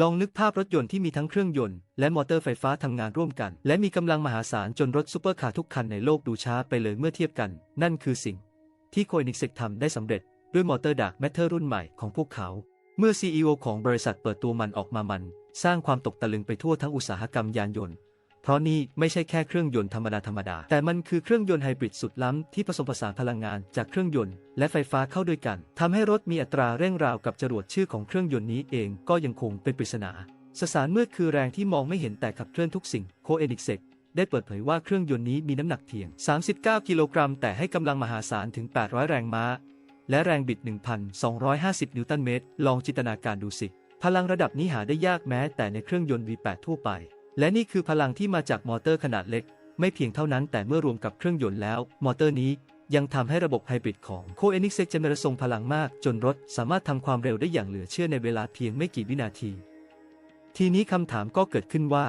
ลองนึกภาพรถยนต์ที่มีทั้งเครื่องยนต์และมอเตอร์ไฟฟ้าทำงานร่วมกัน และมีกำลังมหาศาลจนรถซูเปอร์คาร์ทุกคันในโลกดูช้าไปเลยเมื่อเทียบกัน นั่นคือสิ่ง ที่โคนิกเซกทำได้สำเร็จด้วยมอเตอร์ดักแมทเทอร์รุ่นใหม่ของพวกเขา เมื่อ CEO ของบริษัทเปิดตัวมันออกมามัน สร้างความตกตะลึงไปทั่วทั้งอุตสาหกรรมยานยนต์ ราะนี่ไม่ใช่แค่เครื่องยนต์ธรรมดาธรรมดา แต่มันคือเครื่องยนต์ไฮบริดสุดล้ำที่ผสมผสานพลังงานจากเครื่องยนต์และไฟฟ้าเข้าด้วยกันทำให้รถมีอัตราเร่งราวกับจรวดชื่อของเครื่องยนต์นี้เองก็ยังคงเป็นปริศนา สสารมืดคือแรงที่มองไม่เห็นแต่ขับเคลื่อนทุกสิ่งโคเอนิกเซกได้เปิดเผยว่าเครื่องยนต์นี้มีน้ำหนักเพียง 39 กิโลกรัม แต่ให้กำลังมหาศาลถึง 800 แรงม้า และแรงบิด 1,250 นิวตันเมตร ลองจินตนาการดูสิ พลังระดับนี้หาได้ยากแม้แต่ในเครื่องยนต์ V8 ทั่วไป และนี่คือพลังที่มาจากมอเตอร์ขนาดเล็ก ไม่เพียงเท่านั้นแต่เมื่อรวมกับเครื่องยนต์แล้ว มอเตอร์นี้ยังทำให้ระบบไฮบริดของโคเอนิกเซกจะมีทรงพลังมาก จนรถสามารถทำความเร็วได้อย่างเหลือเชื่อในเวลาเพียงไม่กี่วินาที ทีนี้คำถามก็เกิดขึ้นว่า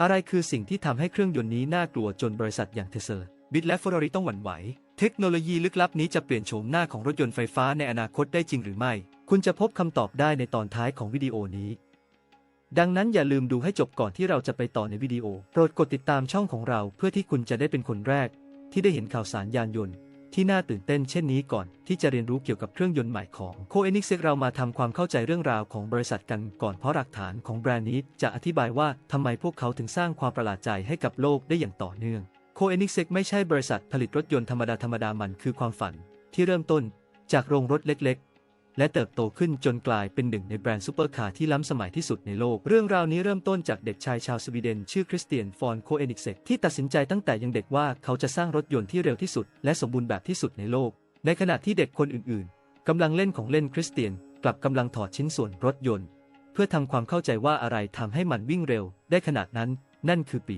อะไรคือสิ่งที่ทำให้เครื่องยนต์นี้น่ากลัวจนบริษัทอย่างเทสลาบิตและฟอร์ราต้องหวั่นไหว เทคโนโลยีลึกลับนี้จะเปลี่ยนโฉมหน้าของรถยนต์ไฟฟ้าในอนาคตได้จริงหรือไม่ คุณจะพบคำตอบได้ในตอนท้ายของวิดีโอนี้ ดังนั้นอย่าลืมดูให้จบก่อนที่เราจะไปต่อในวิดีโอ โปรดกดติดตามช่องของเราเพื่อที่คุณจะได้เป็นคนแรก ที่ได้เห็นข่าวสารยานยนต์ ที่น่าตื่นเต้นเช่นนี้ก่อนที่จะเรียนรู้เกี่ยวกับเครื่องยนต์ใหม่ของโคเอนิกเซเรามาทำความเข้าใจเรื่องราวของบริษัทกันก่อนเพราะหลักฐานของแบรนด์นี้จะอธิบายว่าทำไมพวกเขาถึงสร้างความประหลาดใจให้กับโลกได้อย่างต่อเนื่องโคเอนิกเซไม่ใช่บริษัทผลิตรถยนต์ธรรมดาธรรมดามันคือความฝัน ที่เริ่มต้นจากโรงรถเล็กๆ และเติบโตขึ้นจนกลายเป็นหนึ่งในแบรนด์ซูเปอร์คาร์ที่ล้ำสมัยที่สุดในโลก เรื่องราวนี้เริ่มต้นจากเด็กชายชาวสวีเดน ชื่อคริสเตียนฟอนโคเอนิกเซกที่ตัดสินใจตั้งแต่ยังเด็กว่าเขาจะสร้างรถยนต์ที่เร็วที่สุด และสมบูรณ์แบบที่สุดในโลก ในขณะที่เด็กคนอื่นๆกำลังเล่นของเล่นคริสเตียน กลับกำลังถอดชิ้นส่วนรถยนต์ เพื่อทำความเข้าใจว่าอะไรทำให้มันวิ่งเร็ว ได้ขนาดนั้น นั่นคือปี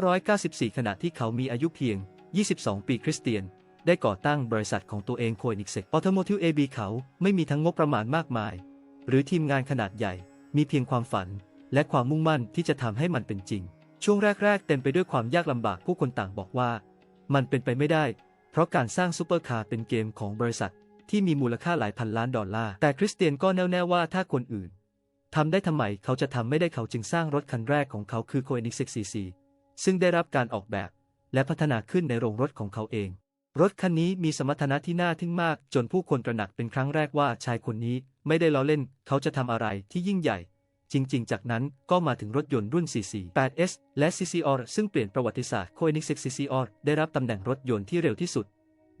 1994 ขณะที่เขามีอายุเพียง 22 ปีคริสเตียน ได้ก่อตั้งบริษัทของตัวเองโคนิกเซกออโตโมทิวเอบีเขาไม่มีทั้งงบประมาณมากมาย หรือทีมงานขนาดใหญ่ มีเพียงความฝัน และความมุ่งมั่นที่จะทำให้มันเป็นจริง ช่วงแรก ๆ เต็มไปด้วยความยากลำบากผู้คนต่างบอกว่า มันเป็นไปไม่ได้ เพราะการสร้างซูเปอร์คาร์เป็นเกมของบริษัท ที่มีมูลค่าหลายพันล้านดอลลาร์แต่คริสเตียนก็แน่วแน่ว่าถ้าคนอื่นทำได้ทำไมเขาจะทำไม่ได้เขาจึงสร้างรถคันแรกของเขาคือ Koenigsegg CC ซึ่งได้รับการออกแบบและพัฒนาขึ้นในโรงรถของเขาเอง รถคันนี้มีสมรรถนะที่น่าทึ่งมาก จนผู้คนตระหนักเป็นครั้งแรกว่าชายคนนี้ไม่ได้ล้อเล่น เขาจะทำอะไรที่ยิ่งใหญ่ จริง ๆ จากนั้นก็มาถึงรถยนต์รุ่น CC 8S และ CCR ซึ่งเปลี่ยนประวัติศาสตร์ Koenigsegg CCR ได้รับตำแหน่งรถยนต์ที่เร็วที่สุด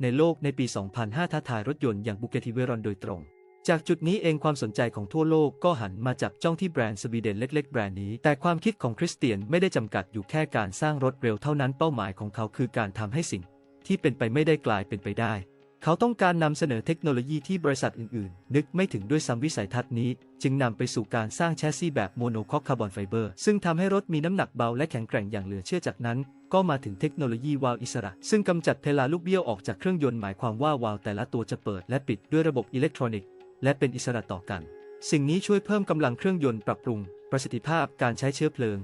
ในโลกในปี 2005 ท้าทายรถยนต์อย่างบุเกติเวรอนโดยตรง จากจุดนี้เองความสนใจของทั่วโลกก็หันมาจับจ้องที่แบรนด์สวีเดนเล็ก ๆ แบรนด์นี้ แต่ความคิดของคริสเตียนไม่ได้จำกัดอยู่แค่การสร้างรถเร็วเท่านั้นเป้าหมายของเขาคือการทำให้สิ่ง ที่เป็นไปไม่ได้กลายเป็นไปได้ เขาต้องการนำเสนอเทคโนโลยีที่บริษัทอื่นๆ นึกไม่ถึงด้วยซ้ำวิสัยทัศน์นี้ จึงนำไปสู่การสร้างแชสซีแบบโมโนคอกคาร์บอนไฟเบอร์ซึ่งทำให้รถมีน้ำหนักเบาและแข็งแกร่งอย่างเหลือเชื่อจากนั้นก็มาถึงเทคโนโลยีวาล์วอิสระ ซึ่งกำจัดเพลาลูกเบี้ยวออกจากเครื่องยนต์หมายความว่าวาล์วแต่ละตัวจะเปิดและปิดด้วยระบบอิเล็กทรอนิกส์และเป็นอิสระต่อกัน สิ่งนี้ช่วยเพิ่มกำลังเครื่องยนต์ปรับปรุง ประสิทธิภาพการใช้เชื้อเพลิง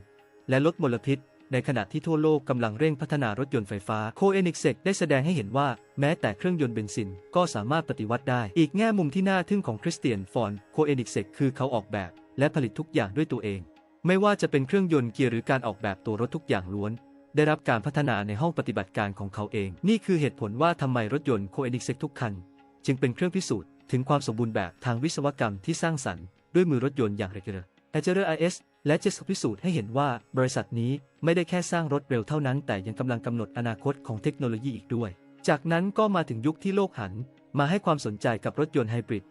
และลดมลพิษ ในขณะที่ทั่วโลกกำลังเร่งพัฒนารถยนต์ไฟฟ้าโคเอนิกเซกได้แสดงให้เห็นว่า แม้แต่เครื่องยนต์เบนซิน ก็สามารถปฏิวัติได้ อีกแง่มุมที่น่าทึ่งของคริสเตียนฟอนโคเอนิกเซกคือเขาออกแบบ และผลิตทุกอย่างด้วยตัวเอง ไม่ว่าจะเป็นเครื่องยนต์เกียร์หรือการออกแบบตัวรถทุกอย่างล้วน ได้รับการพัฒนาในห้องปฏิบัติการของเขาเอง นี่คือเหตุผลว่าทำไมรถยนต์โคเอนิกเซกทุกคัน จึงเป็นเครื่องพิสูจน์ถึงความสมบูรณ์แบบทางวิศวกรรมที่สร้างสรรค์ด้วยมือรถยนต์อย่างเรเกอร์แอเจอร์ไอเอส และจสพิสูจน์ให้เห็นว่าบริษัทนี้ไม่ได้แค่สร้างรถเร็วเท่านั้น แต่ยังกำลังกำหนดอนาคตของเทคโนโลยีอีกด้วย จากนั้นก็มาถึงยุคที่โลกหัน มาให้ความสนใจกับรถยนต์ไฮบริด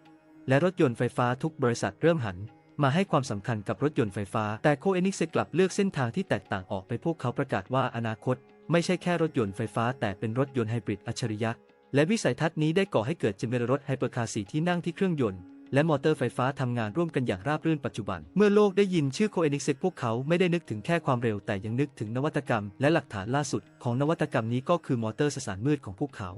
และรถยนต์ไฟฟ้าทุกบริษัทเริ่มหัน มาให้ความสำคัญกับรถยนต์ไฟฟ้า แต่โคเอนิกเซกลับเลือกเส้นทางที่แตกต่างออกไปพวกเขาประกาศว่าอนาคต ไม่ใช่แค่รถยนต์ไฟฟ้า แต่เป็นรถยนต์ไฮบริดอัจฉริยะและวิสัยทัศน์นี้ได้ก่อให้เกิดจิมเมอร์รถไฮเปอร์คาร์สีที่นั่งที่เครื่องยนต์ และมอเตอร์ไฟฟ้าทำงานร่วมกันอย่างราบรื่นปัจจุบัน เมื่อโลกได้ยินชื่อโคเอนิกเซกพวกเขาไม่ได้นึกถึงแค่ความเร็วแต่ยังนึกถึงนวัตกรรม และหลักฐานล่าสุด ของนวัตกรรมนี้ก็คือมอเตอร์สสารมืดของพวกเขา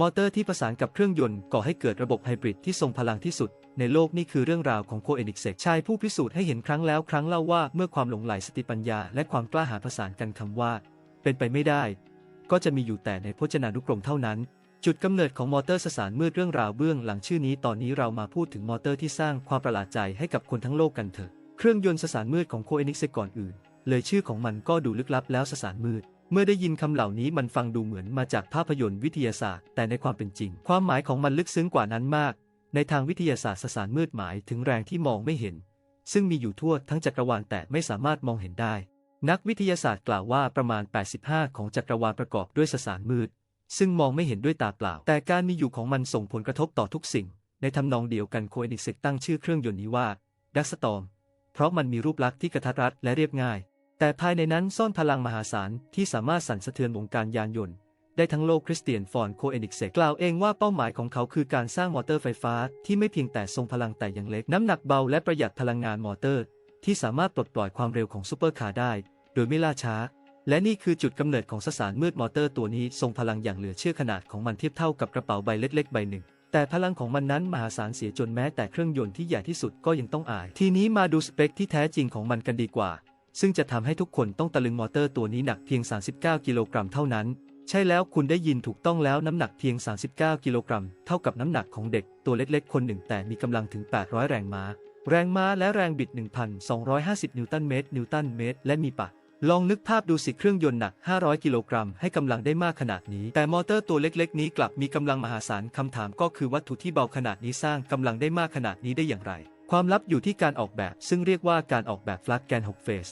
มอเตอร์ที่ประสานกับเครื่องยนต์ก่อให้เกิดระบบไฮบริดที่ทรงพลังที่สุด ในโลกนี่คือเรื่องราวของโคเอนิกเซกชายผู้พิสูจน์ให้เห็นครั้งแล้วครั้งเล่าว่าเมื่อความหลงไหลสติปัญญา และความกล้าหาญประสานกันคำว่า เป็นไปไม่ได้ ก็จะมีอยู่แต่ในพจนานุกรมเท่านั้น จุดกำเนิดของมอเตอร์สสารมืดเรื่องราวเบื้องหลังชื่อนี้ตอนนี้เรามาพูดถึงมอเตอร์ที่สร้างความประหลาดใจให้กับคนทั้งโลกกันเถอะ เครื่องยนต์สสารมืดของโคเอนิกเซก่อนอื่น เลยชื่อของมันก็ดูลึกลับแล้วสสารมืด เมื่อได้ยินคำเหล่านี้มันฟังดูเหมือนมาจากภาพยนตร์วิทยาศาสตร์ แต่ในความเป็นจริง ความหมายของมันลึกซึ้งกว่านั้นมาก ในทางวิทยาศาสตร์สสารมืดหมายถึงแรงที่มองไม่เห็น ซึ่งมีอยู่ทั่วทั้งจักรวาลแต่ไม่สามารถมองเห็นได้ นักวิทยาศาสตร์กล่าวว่าประมาณ 85 ของจักรวาลประกอบด้วยสสารมืด ซึ่งมองไม่เห็นด้วยตาเปล่า แต่การมีอยู่ของมันส่งผลกระทบต่อทุกสิ่ง ในทำนองเดียวกันโคเอนิกเซกตั้งชื่อเครื่องยนต์นี้ว่าดักสตอมเพราะมันมีรูปลักษณ์ที่กระทัดรัดและเรียบง่าย แต่ภายในนั้นซ่อนพลังมหาศาลที่สามารถสั่นสะเทือนวงการยานยนต์ ได้ทั้งโลกคริสเตียนฟอนโคเอนิกเซกกล่าวเองว่าเป้าหมายของเขาคือการสร้างมอเตอร์ไฟฟ้าที่ไม่เพียงแต่ทรงพลังแต่ยังเล็ก น้ำหนักเบาและประหยัดพลังงานมอเตอร์ ที่สามารถปลดปล่อยความเร็วของซูเปอร์คาร์ได้ โดยไม่ล่าช้า และนี่คือจุดกำเนิดของสสารมืดมอเตอร์ตัวนี้ทรงพลังอย่างเหลือเชื่อขนาดของมันเทียบเท่ากับกระเป๋าใบเล็กๆ ใบหนึ่ง แต่พลังของมันนั้นมหาศาลเสียจนแม้แต่เครื่องยนต์ที่ใหญ่ที่สุดก็ยังต้องอาย ทีนี้มาดูสเปคที่แท้จริงของมันกันดีกว่า ซึ่งจะทำให้ทุกคนต้องตะลึงมอเตอร์ตัวนี้หนักเพียง 39 กิโลกรัมเท่านั้น ใช่แล้วคุณได้ยินถูกต้องแล้วน้ำหนักเพียง 39 กิโลกรัมเท่ากับน้ำหนักของเด็กตัวเล็กๆ คนหนึ่งแต่มีกำลังถึง 800 แรงม้า แรงม้าและแรงบิด 1,250 นิวตันเมตรนิวตันเมตร และมีปะ ลองนึกภาพดูสิเครื่องยนต์หนัก 500 กิโลกรัม ให้กำลังได้มากขนาดนี้ แต่มอเตอร์ตัวเล็ก ๆ นี้กลับมีกำลังมหาศาลคำถามก็คือวัตถุที่เบาขนาดนี้สร้างกำลังได้มากขนาดนี้ได้อย่างไร ความลับอยู่ที่การออกแบบ ซึ่งเรียกว่าการออกแบบฟลักแกน6เฟส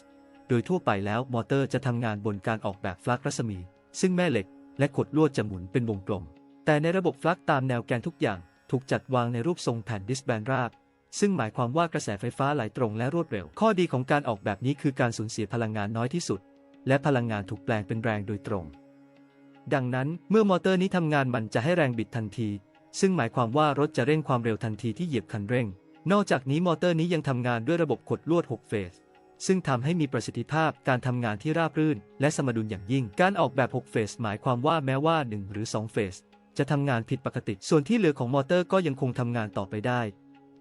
โดยทั่วไปแล้วมอเตอร์จะทำงานบนการออกแบบฟลักรัศมี ซึ่งแม่เหล็ก และขดลวดจะหมุนเป็นวงกลม แต่ในระบบฟลักตามแนวแกนทุกอย่าง ถูกจัดวางในรูปทรงแผ่นดิสแบนราบ ซึ่งหมายความว่ากระแสไฟฟ้าไหลตรงและรวดเร็ว ข้อดีของการออกแบบนี้คือการสูญเสียพลังงานน้อยที่สุด และพลังงานถูกแปลงเป็นแรงโดยตรง ดังนั้นเมื่อมอเตอร์นี้ทำงานมันจะให้แรงบิดทันที ซึ่งหมายความว่ารถจะเร่งความเร็วทันทีที่เหยียบคันเร่ง นอกจากนี้มอเตอร์นี้ยังทำงานด้วยระบบขดลวด 6 เฟส ซึ่งทำให้มีประสิทธิภาพการทำงานที่ราบรื่น และสมดุลอย่างยิ่ง การออกแบบ 6 เฟส หมายความว่าแม้ว่า 1 หรือ 2 เฟส จะทำงานผิดปกติ ส่วนที่เหลือของมอเตอร์ก็ยังคงทำงานต่อไปได้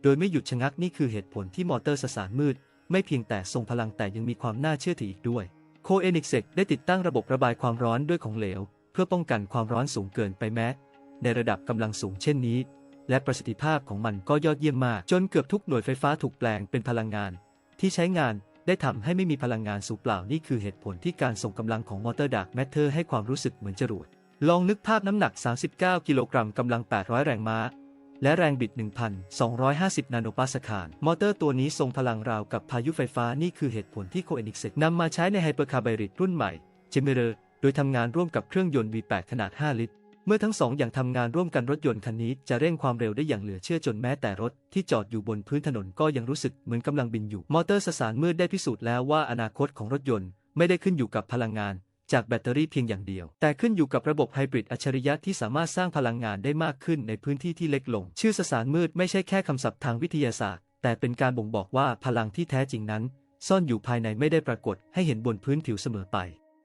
โดยไม่หยุดชะงักนี่คือเหตุผลที่มอเตอร์สสารมืด ไม่เพียงแต่ทรงพลังแต่ยังมีความน่าเชื่อถืออีกด้วยโคเอนิกเซกได้ติดตั้งระบบระบายความร้อนด้วยของเหลว เพื่อป้องกันความร้อนสูงเกินไปแม้ ในระดับกำลังสูงเช่นนี้ และประสิทธิภาพของมันก็ยอดเยี่ยมมาก จนเกือบทุกหน่วยไฟฟ้าถูกแปลงเป็นพลังงาน ที่ใช้งานได้ทำให้ไม่มีพลังงานสูญเปล่านี่คือเหตุผลที่การส่งกำลังของมอเตอร์ดักแมทเทอร์ให้ความรู้สึกเหมือนจรวดลองนึกภาพน้ำหนัก 39 กิโลกรัมกำลัง 800 แรงม้า และแรงบิด 1,250 นาโนปาสคาล มอเตอร์ตัวนี้ทรงพลังราวกับพายุไฟฟ้านี่คือเหตุผลที่โคเอนิกเซกนำมาใช้ในไฮเปอร์คาร์ไบริดรุ่นใหม่เจเมเรโดยทำงานร่วมกับเครื่องยนต์ V8 ขนาด 5 ลิตร เมื่อทั้งสองอย่างทำงานร่วมกันรถยนต์คันนี้จะเร่งความเร็วได้อย่างเหลือเชื่อจนแม้แต่รถที่จอดอยู่บนพื้นถนนก็ยังรู้สึกเหมือนกำลังบินอยู่ มอเตอร์สสารมืดได้พิสูจน์แล้วว่าอนาคตของรถยนต์ไม่ได้ขึ้นอยู่กับพลังงาน จากแบตเตอรี่เพียงอย่างเดียว แต่ขึ้นอยู่กับระบบไฮบริดอัจฉริยะที่สามารถสร้างพลังงานได้มากขึ้นในพื้นที่ที่เล็กลง ชื่อสสารมืดไม่ใช่แค่คำศัพท์ทางวิทยาศาสตร์ แต่เป็นการบ่งบอกว่าพลังที่แท้จริงนั้น ซ่อนอยู่ภายในไม่ได้ปรากฏให้เห็นบนพื้นผิวเสมอไป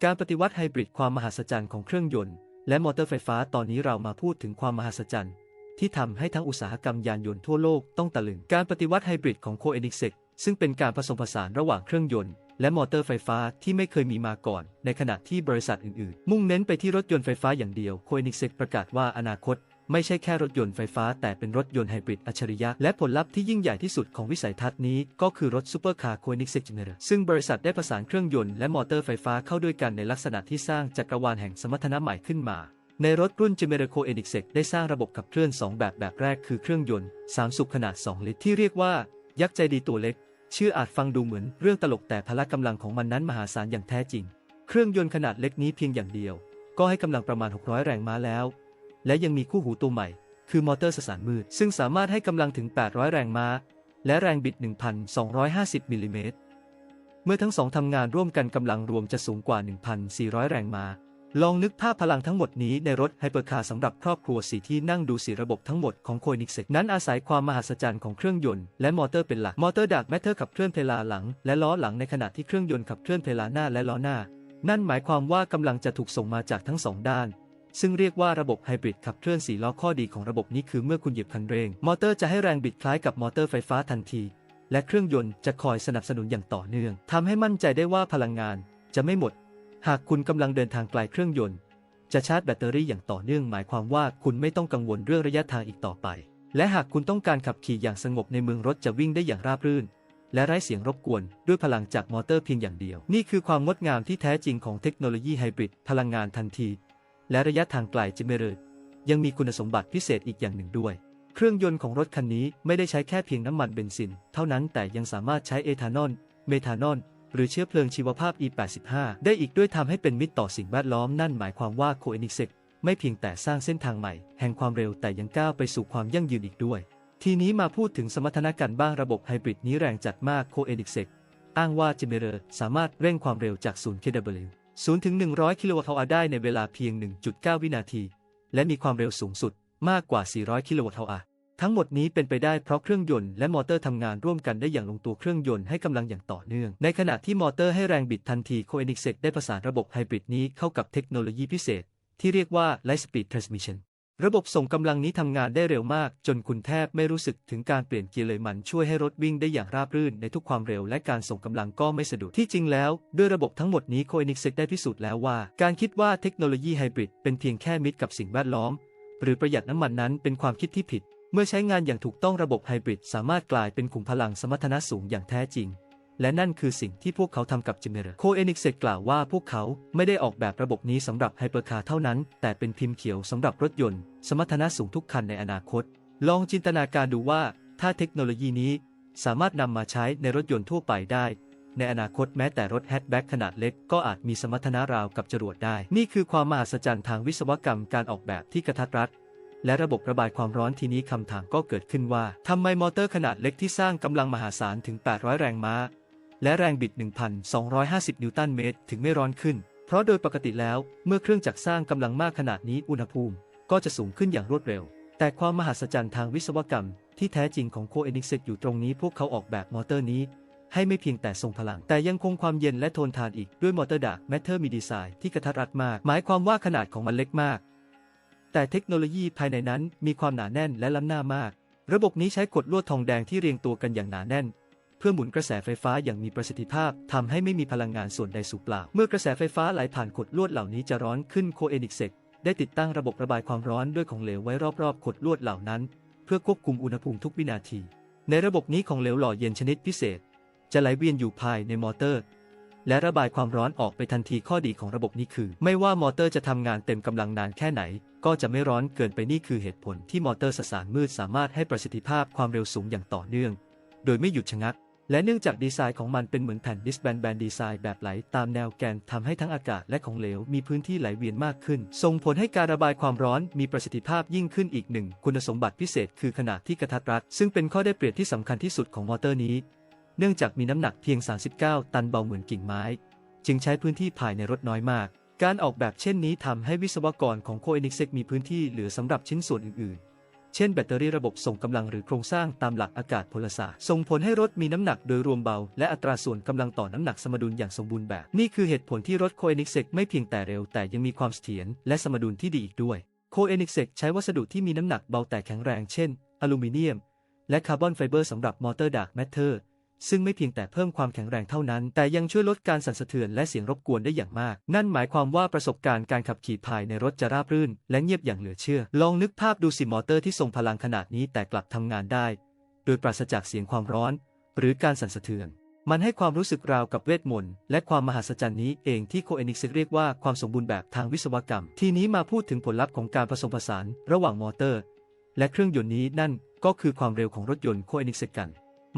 การปฏิวัติไฮบริดความมหัศจรรย์ของเครื่องยนต์และมอเตอร์ไฟฟ้าตอนนี้เรามาพูดถึงความมหัศจรรย์ที่ทำให้ทั้งอุตสาหกรรมยานยนต์ทั่วโลกต้องตะลึง การปฏิวัติไฮบริดของโคเอนิกเซกซึ่งเป็นการผสมผสานระหว่างเครื่องยนต์ และมอเตอร์ไฟฟ้าที่ไม่เคยมีมาก่อน ในขณะที่บริษัทอื่นๆ มุ่งเน้นไปที่รถยนต์ไฟฟ้าอย่างเดียวโคเอนิกเซกประกาศว่าอนาคต ไม่ใช่แค่รถยนต์ไฟฟ้า แต่เป็นรถยนต์ไฮบริดอัจฉริยะ และผลลัพธ์ที่ยิ่งใหญ่ที่สุดของวิสัยทัศน์นี้ ก็คือรถซูเปอร์คาร์โคเอนิกเซกเจเนเรซึ่งบริษัทได้ประสานเครื่องยนต์และมอเตอร์ไฟฟ้าเข้าด้วยกันในลักษณะที่สร้างจักรวาลแห่งสมรรถนะใหม่ขึ้นมาในรถรุ่น g e m e r a c o e n i x e c ได้สร้างระบบขับเคลื่อน 2 แบบแบบแรกคือเครื่องยนต์ 3 สูบขนาด 2 ลิตรที่เรียกว่า ยักษ์ใจดีตัวเล็ก ชื่ออาจฟังดูเหมือนเรื่องตลกแต่พละกำลังของมันนั้นมหาศาลอย่างแท้จริง เครื่องยนต์ขนาดเล็กนี้เพียงอย่างเดียว ก็ให้กำลังประมาณ 600 แรงม้าแล้ว และยังมีคู่หูตัวใหม่ คือมอเตอร์สสารมืด ซึ่งสามารถให้กำลังถึง 800 แรงม้า และแรงบิด 1,250 มิลลิเมตร เมื่อทั้งสองทำงานร่วมกันกำลังรวมจะสูงกว่า 1,400 แรงม้า ลองนึกภาพพลังทั้งหมดนี้ในรถไฮเปอร์คาร์สำหรับครอบครัวสีที่นั่งดูสีระบบทั้งหมดของโคนิกเซกนั้นอาศัยความมหัศจรรย์ของเครื่องยนต์และมอเตอร์เป็นหลัก มอเตอร์ดักแมทเทอร์ขับเคลื่อนเพลาหลัง และล้อหลังในขณะที่เครื่องยนต์ขับเคลื่อนเพลาหน้าและล้อหน้า นั่นหมายความว่ากำลังจะถูกส่งมาจากทั้งสองด้าน ซึ่งเรียกว่าระบบไฮบริดขับเคลื่อนสี่ล้อข้อดีของระบบนี้คือเมื่อคุณเหยียบคันเร่งมอเตอร์จะให้แรงบิดคล้ายกับมอเตอร์ไฟฟ้าทันที และเครื่องยนต์จะคอยสนับสนุนอย่างต่อเนื่องทำให้มั่นใจได้ว่าพลังงานจะไม่หมด หากคุณกำลังเดินทางไกลเครื่องยนต์ จะชาร์จแบตเตอรี่อย่างต่อเนื่องหมายความว่าคุณไม่ต้องกังวลเรื่องระยะทางอีกต่อไป และหากคุณต้องการขับขี่อย่างสงบในเมืองรถจะวิ่งได้อย่างราบรื่น และไร้เสียงรบกวนด้วยพลังจากมอเตอร์เพียงอย่างเดียว นี่คือความงดงามที่แท้จริงของเทคโนโลยีไฮบริดพลังงานทันที และระยะทางไกลจิเมเรตยังมีคุณสมบัติพิเศษอีกอย่างหนึ่งด้วย เครื่องยนต์ของรถคันนี้ไม่ได้ใช้แค่เพียงน้ำมันเบนซิน เท่านั้นแต่ยังสามารถใช้เอทานอล เมทานอล หรือเชื้อเพลิงชีวภาพ E85 ได้อีกด้วยทำให้เป็นมิตรต่อสิ่งแวดล้อมนั่นหมายความว่าโคเอนิเซกไม่เพียงแต่สร้างเส้นทางใหม่ แห่งความเร็วแต่ยังก้าวไปสู่ความยั่งยืนอีกด้วย ทีนี้มาพูดถึงสมรรถนะกันบ้างระบบไฮบริดนี้แรงจัดมากโคเอนิเซกอ้างว่าจิเมเรอร์สามารถเร่งความเร็วจาก0 kW 0ถึง 100 กิโลวัตต์อาได้ในเวลาเพียง 1.9 วินาที และมีความเร็วสูงสุดมากกว่า 400 กิโลวัตต์อา ทั้งหมดนี้เป็นไปได้เพราะเครื่องยนต์และมอเตอร์ทำงานร่วมกันได้อย่างลงตัวเครื่องยนต์ให้กำลังอย่างต่อเนื่อง ในขณะที่มอเตอร์ให้แรงบิดทันทีโคเอนิกเซกได้ประสานระบบไฮบริดนี้เข้ากับเทคโนโลยีพิเศษ ที่เรียกว่า Light Speed Transmission ระบบส่งกำลังนี้ทำงานได้เร็วมาก จนคุณแทบไม่รู้สึกถึงการเปลี่ยนเกียร์เลยมันช่วยให้รถวิ่งได้อย่างราบรื่นในทุกความเร็วและการส่งกำลังก็ไม่สะดุดที่จริงแล้ว ด้วยระบบทั้งหมดนี้โคเอนิกเซกได้พิสูจน์แล้วว่า การคิดว่าเทคโนโลยีไฮบริดเป็นเพียงแค่มิตรกับสิ่งแวดล้อม หรือประหยัดน้ำมันนั้นเป็นความคิดที่ผิด เมื่อใช้งานอย่างถูกต้องระบบไฮบริดสามารถกลายเป็นขุมพลังสมรรถนะสูงอย่างแท้จริง และนั่นคือสิ่งที่พวกเขาทำกับจิเมร์โคเอนิกเซกกล่าวว่าพวกเขาไม่ได้ออกแบบระบบนี้สำหรับไฮเปอร์คาร์เท่านั้น แต่เป็นพิมพ์เขียวสำหรับรถยนต์ สมรรถนะสูงทุกคันในอนาคต ลองจินตนาการดูว่า ถ้าเทคโนโลยีนี้สามารถนำมาใช้ในรถยนต์ทั่วไปได้ ในอนาคตแม้แต่รถแฮชแบ็กขนาดเล็กก็อาจมีสมรรถนะราวกับจรวดได้ นี่คือความมหัศจรรย์ทางวิศวกรรมการออกแบบที่กระทัดรัด และระบบระบายความร้อนทีนี้คำถามก็เกิดขึ้นว่าทำไมมอเตอร์ขนาดเล็กที่สร้างกำลังมหาศาลถึง 800 แรงม้า และแรงบิด 1,250 นิวตันเมตร ถึงไม่ร้อนขึ้น เพราะโดยปกติแล้วเมื่อเครื่องจักรสร้างกำลังมากขนาดนี้อุณหภูมิ ก็จะสูงขึ้นอย่างรวดเร็ว แต่ความมหัศจรรย์ทางวิศวกรรม ที่แท้จริงของโคเอนิกเซกอยู่ตรงนี้พวกเขาออกแบบมอเตอร์นี้ให้ไม่เพียงแต่ทรงพลัง แต่ยังคงความเย็นและทนทานอีกด้วยมอเตอร์ดาร์กแมทเทอร์มีดีไซน์ที่กระทัดรัดมาก หมายความว่าขนาดของมันเล็กมาก แต่เทคโนโลยีภายในนั้นมีความหนาแน่นและล้ำหน้ามาก ระบบนี้ใช้กดลวดทองแดงที่เรียงตัวกันอย่างหนาแน่น เพื่อหมุนกระแสไฟฟ้าอย่างมีประสิทธิภาพทำให้ไม่มีพลังงานส่วนใดสูญเปล่า เมื่อกระแสไฟฟ้าไหลผ่านขดลวดเหล่านี้จะร้อนขึ้นโคเอนิกเซกได้ติดตั้งระบบระบายความร้อนด้วยของเหลวไว้รอบๆขดลวดเหล่านั้น เพื่อควบคุมอุณหภูมิทุกวินาที ในระบบนี้ของเหลวหล่อเย็นชนิดพิเศษ จะไหลเวียนอยู่ภายในมอเตอร์ และระบายความร้อนออกไปทันทีข้อดีของระบบนี้คือ ไม่ว่ามอเตอร์จะทำงานเต็มกำลังนานแค่ไหน ก็จะไม่ร้อนเกินไปนี่คือเหตุผลที่มอเตอร์สสารมืดสามารถให้ประสิทธิภาพความเร็วสูงอย่างต่อเนื่อง โดยไม่หยุดชะงัก และเนื่องจากดีไซน์ของมันเป็นเหมือนแผ่นดิสแบนแบนดีไซน์แบบไหลตามแนวแกนทำให้ทั้งอากาศและของเหลวมีพื้นที่ไหลเวียนมากขึ้น ส่งผลให้การระบายความร้อนมีประสิทธิภาพยิ่งขึ้นอีกหนึ่งคุณสมบัติพิเศษคือขนาดที่กระทัดรัดซึ่งเป็นข้อได้เปรียบที่สำคัญที่สุดของมอเตอร์นี้ เนื่องจากมีน้ำหนักเพียง 39 ตันเบาเหมือนกิ่งไม้ จึงใช้พื้นที่ภายในรถน้อยมาก การออกแบบเช่นนี้ทำให้วิศวกรของโคเอนิกเซกมีพื้นที่เหลือสำหรับชิ้นส่วนอื่นๆ เช่นแบตเตอรี่ระบบส่งกำลังหรือโครงสร้างตามหลักอากาศพลศาสตร์ส่งผลให้รถมีน้ำหนักโดยรวมเบา และอัตราส่วนกำลังต่อน้ำหนักสมดุลอย่างสมบูรณ์แบบ นี่คือเหตุผลที่รถโคเอนิกเซกไม่เพียงแต่เร็วแต่ยังมีความเสถียรและสมดุลที่ดีอีกด้วยโคเอนิกเซกใช้วัสดุที่มีน้ำหนักเบาแต่แข็งแรงเช่น อลูมิเนียม และคาร์บอนไฟเบอร์สำหรับมอเตอร์ดาร์กแมทเทอร์ ซึ่งไม่เพียงแต่เพิ่มความแข็งแรงเท่านั้น แต่ยังช่วยลดการสั่นสะเทือนและเสียงรบกวนได้อย่างมาก นั่นหมายความว่าประสบการณ์การขับขี่ภายในรถจะราบรื่น และเงียบอย่างเหลือเชื่อ ลองนึกภาพดูสิมอเตอร์ที่ทรงพลังขนาดนี้แต่กลับทำงานได้ โดยปราศจากเสียงความร้อน หรือการสั่นสะเทือน มันให้ความรู้สึกราวกับเวทมนต์และความมหัศจรรย์นี้เองที่โคเอนิกส์เรียกว่าความสมบูรณ์แบบทางวิศวกรรม ทีนี้มาพูดถึงผลลัพธ์ของการผสมผสาน ระหว่างมอเตอร์ และเครื่องยนต์นี้นั่นก็คือความเร็วของรถยนต์โคเอนิกส์กัน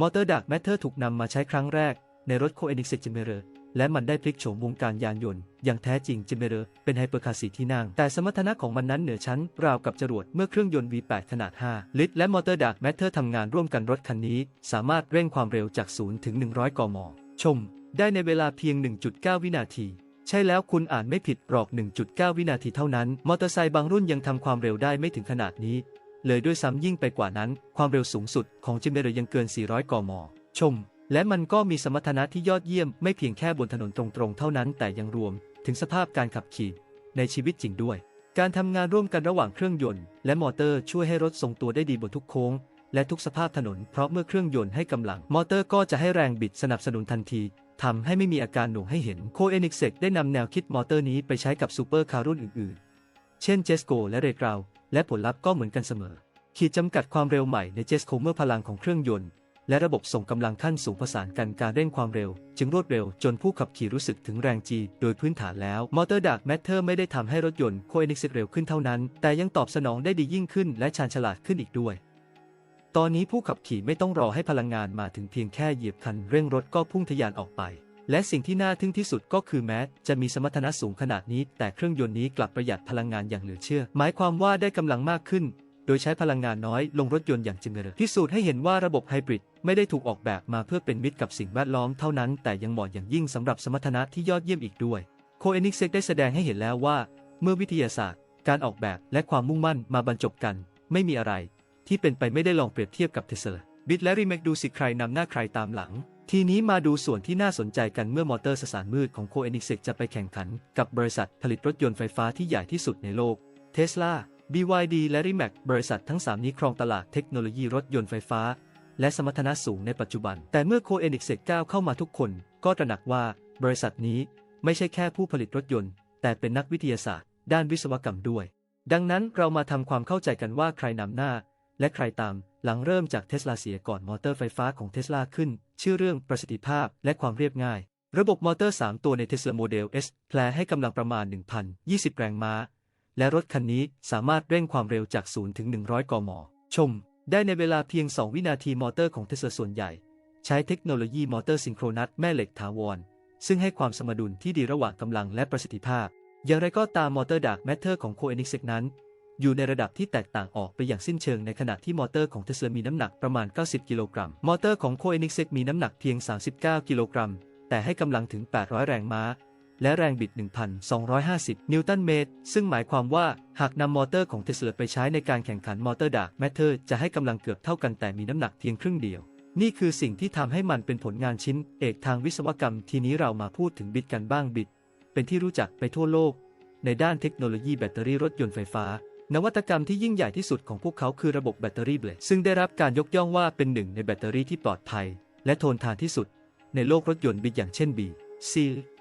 มอเตอร์ดักแมทเทอร์ถูกนำมาใช้ครั้งแรกในรถโคเอนิกส์จิเมเรอร์และมันได้พลิกโฉมวงการยานยนต์ อย่างแท้จริงจิเมเรอร์เป็นไฮเปอร์คาร์สีที่นั่ง แต่สมรรถนะของมันนั้นเหนือชั้น ราวกับจรวดเมื่อเครื่องยนต์ V8 ขนาด 5 ลิตร และมอเตอร์ดักแมทเทอร์ทำงานร่วมกันรถคันนี้ สามารถเร่งความเร็วจาก 0 ถึง 100 กม ชม ได้ในเวลาเพียง 1.9 วินาทีใช่แล้วคุณอ่านไม่ผิดหรอก 1.9 วินาทีเท่านั้น มอเตอร์ไซค์บางรุ่นยังทำความเร็วได้ไม่ถึงขนาดนี้ เลยด้วยซ้ำยิ่งไปกว่านั้น ความเร็วสูงสุดของจิมเมอร์ยังเกิน 400 กม ชม และมันก็มีสมรรถนะที่ยอดเยี่ยมไม่เพียงแค่บนถนนตรงๆ เท่านั้นแต่ยังรวม ถึงสภาพการขับขี่ ในชีวิตจริงด้วย การทำงานร่วมกันระหว่างเครื่องยนต์ และมอเตอร์ช่วยให้รถทรงตัวได้ดีบนทุกโค้ง และทุกสภาพถนน เพราะเมื่อเครื่องยนต์ให้กำลัง มอเตอร์ก็จะให้แรงบิดสนับสนุนทันทีทำให้ไม่มีอาการหน่วงให้เห็นโคเอนิกเซกได้นำแนวคิดมอเตอร์นี้ไปใช้กับซูเปอร์คาร์รุ่นอื่นๆ เช่นเจสโกและเรกราว และผลลัพธ์ก็เหมือนกันเสมอ ขีดจำกัดความเร็วใหม่ในเจสโคเมื่อพลังของเครื่องยนต์ และระบบส่งกำลังขั้นสูงประสานกันการเร่งความเร็ว จึงรวดเร็วจนผู้ขับขี่รู้สึกถึงแรงจีโดยพื้นฐานแล้วมอเตอร์ดักแมทเทอร์ไม่ได้ทำให้รถยนต์โคเอนิกเร็วขึ้นเท่านั้น แต่ยังตอบสนองได้ดียิ่งขึ้นและชาญฉลาดขึ้นอีกด้วยตอนนี้ผู้ขับขี่ไม่ต้องรอให้พลังงานมาถึงเพียงแค่เหยียบคันเร่งรถก็พุ่งทะยานออกไป และสิ่งที่น่าทึ่งที่สุดก็คือแม้ จะมีสมรรถนะสูงขนาดนี้ แต่เครื่องยนต์นี้กลับประหยัดพลังงานอย่างเหลือเชื่อ หมายความว่าได้กำลังมากขึ้น โดยใช้พลังงานน้อยลงรถยนต์อย่างจริงเลยพิสูจน์ให้เห็นว่าระบบไฮบริดไม่ได้ถูกออกแบบมาเพื่อเป็นมิตรกับสิ่งแวดล้อมเท่านั้น แต่ยังเหมาะอย่างยิ่งสำหรับสมรรถนะที่ยอดเยี่ยมอีกด้วย โคเอนิกเซกได้แสดงให้เห็นแล้วว่า เมื่อวิทยาศาสตร์ การออกแบบและความมุ่งมั่นมาบรรจบกัน ไม่มีอะไร ที่เป็นไปไม่ได้ลองเปรียบเทียบกับเทสลาบิดและรีเมคดูสิใครนำหน้าใครตามหลัง ทีนี้มาดูส่วนที่น่าสนใจกันเมื่อมอเตอร์สสารมืดของโคเอนิกเซกจะไปแข่งขันกับบริษัทผลิตรถยนต์ไฟฟ้าที่ใหญ่ที่สุดในโลก เทสลา BYD และ Rimac บริษัททั้ง 3 นี้ครองตลาดเทคโนโลยีรถยนต์ไฟฟ้า และสมรรถนะสูงในปัจจุบัน แต่เมื่อโคเอนิกเซกก้าวเข้ามาทุกคน ก็ตระหนักว่าบริษัทนี้ไม่ใช่แค่ผู้ผลิตรถยนต์ แต่เป็นนักวิทยาศาสตร์ ด้านวิศวกรรมด้วย ดังนั้นเรามาทำความเข้าใจกันว่าใครนำหน้า และใครตาม หลังเริ่มจากเทสลาเสียก่อนมอเตอร์ไฟฟ้าของเทสลาขึ้น ชื่อเรื่องประสิทธิภาพและความเรียบง่าย ระบบมอเตอร์ 3 ตัวใน Tesla Model S แพลให้กำลังประมาณ 1,020 แรงม้า และรถคันนี้สามารถเร่งความเร็วจาก 0 ถึง 100 กม ชม ได้ในเวลาเพียง 2 วินาทีมอเตอร์ของเทสลาส่วนใหญ่ ใช้เทคโนโลยีมอเตอร์ซิงโครนัสแม่เหล็กถาวร ซึ่งให้ความสมดุลที่ดีระหว่างกำลังและประสิทธิภาพ อย่างไรก็ตามมอเตอร์ดากแมทเทอร์ของโคเอนิกเซกนั้น อยู่ในระดับที่แตกต่างออกไปอย่างสิ้นเชิงในขณะที่มอเตอร์ของเทสลามีน้ำหนักประมาณ 90 กิโลกรัม มอเตอร์ของโคเอนิกเซกมีน้ำหนักเพียง 39 กิโลกรัม แต่ให้กำลังถึง 800 แรงม้า และแรงบิด 1,250 นิวตันเมตร ซึ่งหมายความว่าหากนำมอเตอร์ของเทสลาไปใช้ในการแข่งขันมอเตอร์ดาร์กแมทเทอร์จะให้กำลังเกือบเท่ากันแต่มีน้ำหนักเพียงครึ่งเดียวนี่คือสิ่งที่ทำให้มันเป็นผลงานชิ้น เอกทางวิศวกรรมทีนี้เรามาพูดถึงบิดกันบ้างบิดเป็นที่รู้จักไปทั่วโลก ในด้านเทคโนโลยีแบตเตอรี่รถยนต์ไฟฟ้า นวัตกรรมที่ยิ่งใหญ่ที่สุดของพวกเขาคือระบบแบตเตอรี่เบลซึ่งได้รับการยกย่องว่าเป็นหนึ่งในแบตเตอรี่ที่ปลอดภัย และทนทานที่สุด ในโลกรถยนต์บิดอย่างเช่น B C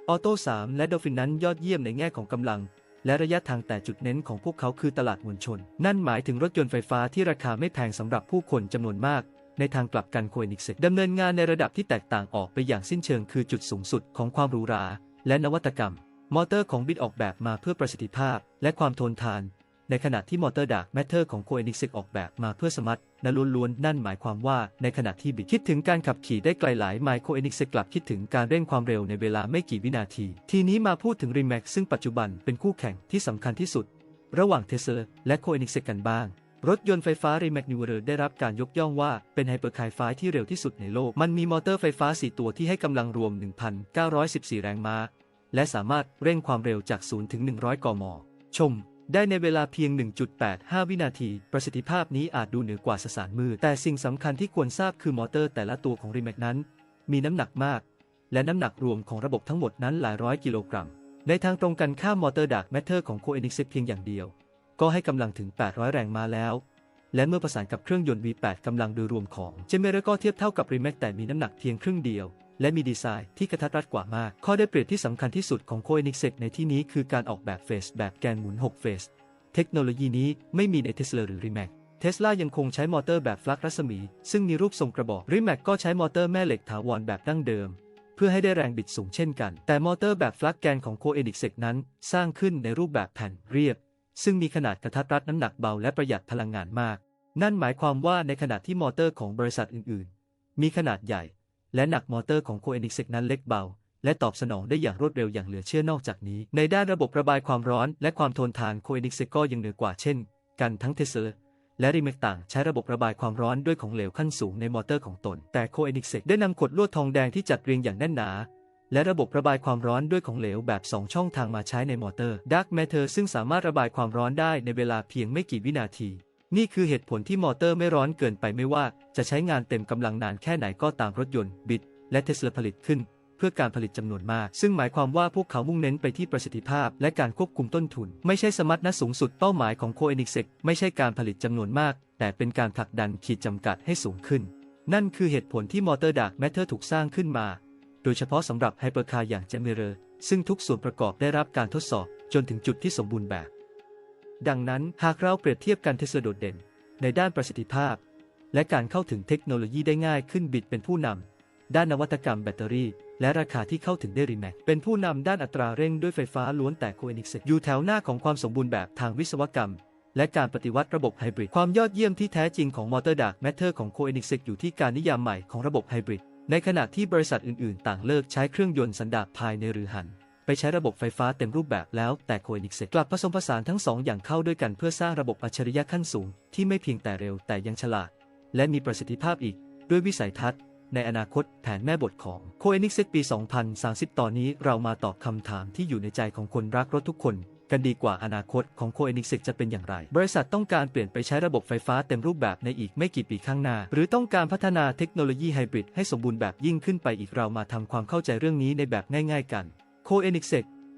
ออโต้3และดอฟินนั้นยอดเยี่ยมในแง่ของกำลัง และระยะทางแต่จุดเน้นของพวกเขาคือตลาดมวลชน นั่นหมายถึงรถยนต์ไฟฟ้าที่ราคาไม่แพงสำหรับผู้คนจำนวนมาก ในทางกลับกันโคเอนิกเซกดำเนินงานในระดับที่แตกต่างออกไปอย่างสิ้นเชิงคือจุดสูงสุดของความหรูหราและนวัตกรรม มอเตอร์ของบิดออกแบบมาเพื่อประสิทธิภาพ และความทนทาน ในขณะที่มอเตอร์ดาร์กแมทเทอร์ของโคเอนิกเซกออกแบบมาเพื่อสมรรถนะล้วนๆ นั่นหมายความว่าในขณะที่บิดคิดถึงการขับขี่ได้ไกลหลายไมล์โคเอนิกเซกกลับคิดถึงการเร่งความเร็วในเวลาไม่กี่วินาที ทีนี้มาพูดถึงรีแม็กซึ่งปัจจุบันเป็นคู่แข่งที่สำคัญที่สุด ระหว่างเทสลาและโคเอนิกเซกกันบ้างรถยนต์ไฟฟ้า Rimac New Era ได้รับการยกย่องว่าเป็นไฮเปอร์คาร์ไฟที่เร็วที่สุดในโลก มันมีมอเตอร์ไฟฟ้า 4 ตัวที่ให้กำลังรวม 1,914 แรงม้า และสามารถเร่งความเร็วจาก 0 ถึง 100 กม ชม ได้ในเวลาเพียง 1.85 วินาที ประสิทธิภาพนี้อาจดูเหนือกว่าสสารมืดแต่สิ่งสำคัญที่ควรทราบคือมอเตอร์แต่ละตัวของ Rimac นั้น มีน้ำหนักมาก และน้ำหนักรวมของระบบทั้งหมดนั้นหลายร้อยกิโลกรัม ในทางตรงกันข้ามมอเตอร์ดักแมทเทอร์ของโคเอนิกเซเพียงอย่างเดียว ก็ให้กำลังถึง 800 แรงม้าแล้ว และเมื่อประสานกับเครื่องยนต์ V8 กำลังโดยรวมของเจเมเรก็เทียบเท่ากับ Rimac แต่มีน้ำหนักเพียงครึ่งเดียว และมีดีไซน์ที่กระทัดรัดกว่ามาก ข้อได้เปรียบที่สำคัญที่สุดของโคเอนิกเซกในที่นี้คือการออกแบบเฟสแบบแกนหมุน 6 เฟส เทคโนโลยีนี้ไม่มีในเทสลาหรือ Rimac เทสลายังคงใช้มอเตอร์แบบฟลักรัศมี ซึ่งมีรูปทรงกระบอก Rimac ก็ใช้มอเตอร์แม่เหล็กถาวรแบบดั้งเดิม เพื่อให้ได้แรงบิดสูงเช่นกัน แต่มอเตอร์แบบฟลักแกนของโคเอนิกเซกนั้น สร้างขึ้นในรูปแบบแผ่นเรียบ ซึ่งมีขนาดกระทัดรัดน้ำหนักเบาและประหยัดพลังงานมาก นั่นหมายความว่าในขณะที่มอเตอร์ของบริษัทอื่น ๆ มีขนาดใหญ่ และหนักมอเตอร์ของโคเอนิกเซกนั้นเล็กเบา และตอบสนองได้อย่างรวดเร็วอย่างเหลือเชื่อนอกจากนี้ ในด้านระบบระบายความร้อน และความทนทานโคเอนิกเซกก็ยังเหนือกว่าเช่น กันทั้งเทสลาและริเมกต่างใช้ระบบระบายความร้อนด้วยของเหลวขั้นสูงในมอเตอร์ของตน แต่โคเอนิกเซกได้นำขดลวดทองแดงที่จัดเรียงอย่างแน่นหนา และระบบระบายความร้อนด้วยของเหลวแบบ 2 ช่องทางมาใช้ในมอเตอร์ Dark Matter ซึ่งสามารถระบายความร้อนได้ในเวลาเพียงไม่กี่วินาที นี่คือเหตุผลที่มอเตอร์ไม่ร้อนเกินไปไม่ว่าจะใช้งานเต็มกำลังนานแค่ไหนก็ตามรถยนต์บิดและเทสลาผลิตขึ้น เพื่อการผลิตจำนวนมาก ซึ่งหมายความว่าพวกเขามุ่งเน้นไปที่ประสิทธิภาพ และการควบคุมต้นทุน ไม่ใช่สมรรถนะสูงสุดเป้าหมายของโคเอนิกเซกไม่ใช่การผลิตจำนวนมาก แต่เป็นการผลักดันขีดจำกัดให้สูงขึ้น นั่นคือเหตุผลที่มอเตอร์ดักแมทเทอร์ถูกสร้างขึ้นมา โดยเฉพาะสำหรับไฮเปอร์คาร์อย่างเจเมเรอร์ซึ่งทุกส่วนประกอบได้รับการทดสอบจนถึงจุดที่สมบูรณ์แบบ ดังนั้นหากเราเปรียบเทียบกันเทสโดดเด่น ในด้านประสิทธิภาพ และการเข้าถึงเทคโนโลยีได้ง่ายขึ้นบิดเป็นผู้นำด้านนวัตกรรมแบตเตอรี่ และราคาที่เข้าถึงได้รีแมกเป็นผู้นำด้านอัตราเร่งด้วยไฟฟ้าล้วนแต่โคเอนิกซ์อยู่แถวหน้าของความสมบูรณ์แบบทางวิศวกรรม และการปฏิวัติระบบไฮบริดความยอดเยี่ยมที่แท้จริงของมอเตอร์ดักแมทเทอร์ของโคเอนิกซ์อยู่ที่การนิยามใหม่ของระบบไฮบริดในขณะที่บริษัทอื่นๆ ต่างเลิกใช้เครื่องยนต์สันดาปภายในหรือหัน ไปใช้ระบบไฟฟ้าเต็มรูปแบบแล้วแต่โคเอนิกเซกลับผสมผสานทั้งสองอย่างเข้าด้วยกันเพื่อสร้างระบบอัจฉริยะขั้นสูง ที่ไม่เพียงแต่เร็วแต่ยังฉลาด และมีประสิทธิภาพอีก ด้วยวิสัยทัศน์ ในอนาคตแผนแม่บทของ c o e n i x ปี 2030 ตอนนี้เรามาตอบคำถามที่อยู่ในใจของคนรักรถทุกคนกันดีกว่าอนาคตของ c o e n i x จะเป็นอย่างไร บริษัทต้องการเปลี่ยนไปใช้ระบบไฟฟ้าเต็มรูปแบบในอีกไม่กี่ปีข้างหน้า หรือต้องการพัฒนาเทคโนโลยีไฮบริดให้สมบูรณ์แบบยิ่งขึ้นไปอีกเรามาทำความเข้าใจเรื่องนี้ในแบบง่าย ๆ กัน c o e n i x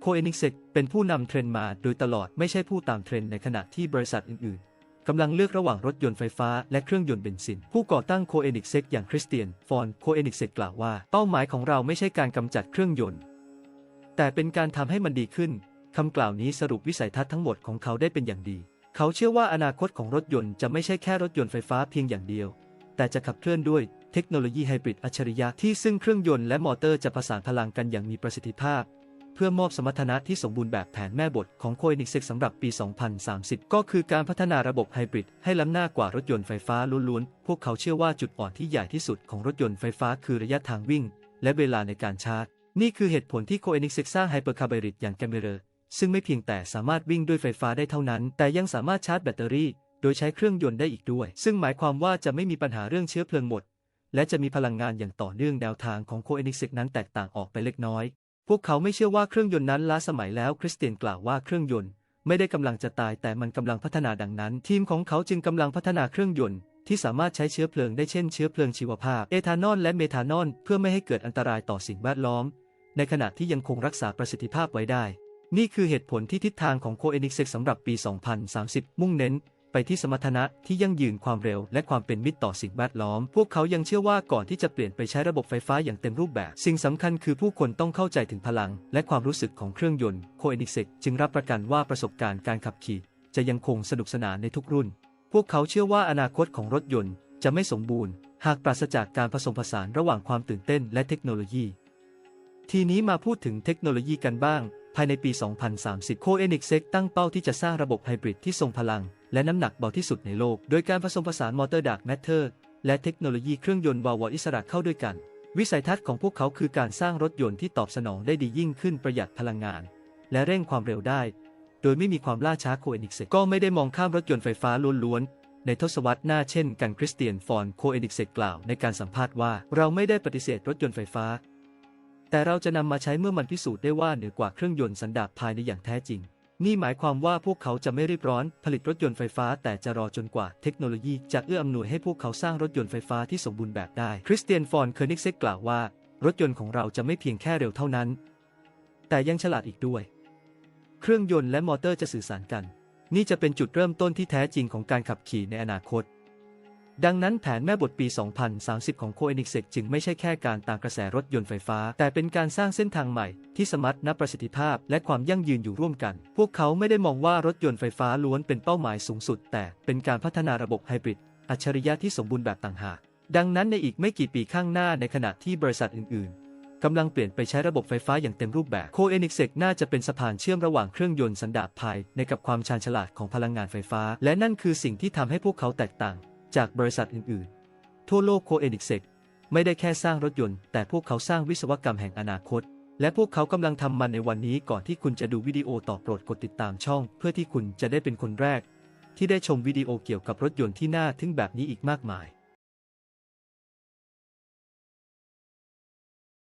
c o e n i x เอนิกเซกเป็นผู้นำเทรนด์มาโดยตลอดไม่ใช่ผู้ตามเทรนด์ในขณะที่บริษัทอื่นๆกำลังเลือกระหว่างรถยนต์ไฟฟ้าและเครื่องยนต์เบนซิน ผู้ก่อตั้งโคเอนิกเซกอย่างคริสเตียน ฟอนโคเอนิกเซกกล่าวว่า เป้าหมายของเราไม่ใช่การกำจัดเครื่องยนต์ แต่เป็นการทำให้มันดีขึ้นคำกล่าวนี้สรุปวิสัยทัศน์ทั้งหมดของเขาได้เป็นอย่างดี เขาเชื่อว่าอนาคตของรถยนต์จะไม่ใช่แค่รถยนต์ไฟฟ้าเพียงอย่างเดียว แต่จะขับเคลื่อนด้วยเทคโนโลยีไฮบริดอัจฉริยะที่ซึ่งเครื่องยนต์และมอเตอร์จะประสานพลังกันอย่างมีประสิทธิภาพ เพื่อมอบสมรรถนะที่สมบูรณ์แบบแผนแม่บทของโคเอนิกเซกสำหรับปี 2030 ก็คือการพัฒนาระบบไฮบริดให้ล้ำหน้ากว่ารถยนต์ไฟฟ้าล้วนๆ พวกเขาเชื่อว่าจุดอ่อนที่ใหญ่ที่สุดของรถยนต์ไฟฟ้าคือระยะทางวิ่ง และเวลาในการชาร์จ นี่คือเหตุผลที่โคเอนิกเซกสร้างไฮเปอร์คาร์บริดอย่างแกมเบรอร์ซึ่งไม่เพียงแต่สามารถวิ่งด้วยไฟฟ้าได้เท่านั้น แต่ยังสามารถชาร์จแบตเตอรี่ โดยใช้เครื่องยนต์ได้อีกด้วย ซึ่งหมายความว่าจะไม่มีปัญหาเรื่องเชื้อเพลิงหมดและจะมีพลังงานอย่างต่อเนื่องแนวทางของโคเอนิกเซกนั้นแตกต่างออกไปเล็กน้อย พวกเขาไม่เชื่อว่าเครื่องยนต์นั้นล้าสมัยแล้วคริสเตียนกล่าวว่าเครื่องยนต์ไม่ได้กำลังจะตายแต่มันกำลังพัฒนาดังนั้น ทีมของเขาจึงกำลังพัฒนาเครื่องยนต์ที่สามารถใช้เชื้อเพลิงได้เช่นเชื้อเพลิงชีวภาพ เอทานอลและเมทานอลเพื่อไม่ให้เกิดอันตรายต่อสิ่งแวดล้อม ในขณะที่ยังคงรักษาประสิทธิภาพไว้ได้ นี่คือเหตุผลที่ทิศทางของโคเอนิกเซกสำหรับปี 2030 มุ่งเน้น ไปที่สมรรถนะที่ยั่งยืนความเร็วและความเป็นมิตรต่อสิ่งแวดล้อม พวกเขายังเชื่อว่าก่อนที่จะเปลี่ยนไปใช้ระบบไฟฟ้าอย่างเต็มรูปแบบ สิ่งสำคัญคือผู้คนต้องเข้าใจถึงพลัง และความรู้สึกของเครื่องยนต์โคเอนิกเซกจึงรับประกันว่าประสบการณ์การขับขี่ จะยังคงสนุกสนานในทุกรุ่น พวกเขาเชื่อว่าอนาคตของรถยนต์จะไม่สมบูรณ์ หากปราศจากการผสมผสานระหว่างความตื่นเต้นและเทคโนโลยี ทีนี้มาพูดถึงเทคโนโลยีกันบ้าง ภายในปี 2030 โคเอนิกเซกตั้งเป้าที่จะสร้างระบบไฮบริดที่ทรงพลัง และน้ำหนักเบาที่สุดในโลก โดยการผสมผสานมอเตอร์ดักแมทเทอร์และเทคโนโลยีเครื่องยนต์วาล์วอิสระเข้าด้วยกัน วิสัยทัศน์ของพวกเขาคือการสร้างรถยนต์ที่ตอบสนองได้ดียิ่งขึ้นประหยัดพลังงาน และเร่งความเร็วได้ โดยไม่มีความล่าช้าโคเอนิกเซกก็ไม่ได้มองข้ามรถยนต์ไฟฟ้าล้วนๆในทศวรรษหน้าเช่นกันคริสเตียนฟอนโคเอนิกเซกกล่าวในการสัมภาษณ์ว่าเราไม่ได้ปฏิเสธรถยนต์ไฟฟ้า แต่เราจะนำมาใช้เมื่อมันพิสูจน์ได้ว่าเหนือกว่าเครื่องยนต์สันดาปภายในอย่างแท้จริง นี่หมายความว่าพวกเขาจะไม่รีบร้อนผลิตรถยนต์ไฟฟ้า แต่จะรอจนกว่าเทคโนโลยีจะเอื้ออำนวยให้พวกเขาสร้างรถยนต์ไฟฟ้าที่สมบูรณ์แบบได้ คริสเตียนฟอนเคอร์นิกเซกกล่าวว่า รถยนต์ของเราจะไม่เพียงแค่เร็วเท่านั้น แต่ยังฉลาดอีกด้วย เครื่องยนต์และมอเตอร์จะสื่อสารกัน นี่จะเป็นจุดเริ่มต้นที่แท้จริงของการขับขี่ในอนาคต ดังนั้นแผนแม่บทปี 2030 ของโคเอนิกเซกจึงไม่ใช่แค่การต่ามกระแสรถยนต์ไฟฟ้า แต่เป็นการสร้างเส้นทางใหม่ที่สมรรถนะประสิทธิภาพ และความยั่งยืนอยู่ร่วมกัน พวกเขาไม่ได้มองว่ารถยนต์ไฟฟ้าล้วนเป็นเป้าหมายสูงสุด แต่เป็นการพัฒนาระบบไฮบริด อัจฉริยะที่สมบูรณ์แบบต่างหาก ดังนั้นในอีกไม่กี่ปีข้างหน้าในขณะที่บริษัทอื่นๆกำลังเปลี่ยนไปใช้ระบบไฟฟ้าอย่างเต็มรูปแบบโคเอนิกเซกน่าจะเป็นสะพานเชื่อมระหว่างเครื่องยนต์สันดาปภายในกับความชาญฉลาดของพลังงานไฟฟ้า และนั่นคือสิ่งที่ทำให้พวกเขาแตกต่าง จากบริษัทอื่นๆ ทั่วโลกโคเอนิกเซกไม่ได้แค่สร้างรถยนต์ แต่พวกเขาสร้างวิศวกรรมแห่งอนาคต และพวกเขากำลังทำมันในวันนี้ก่อนที่คุณจะดูวิดีโอต่อโปรดกดติดตามช่อง เพื่อที่คุณจะได้เป็นคนแรก ที่ได้ชมวิดีโอเกี่ยวกับรถยนต์ที่น่าทึ่งแบบนี้อีกมากมาย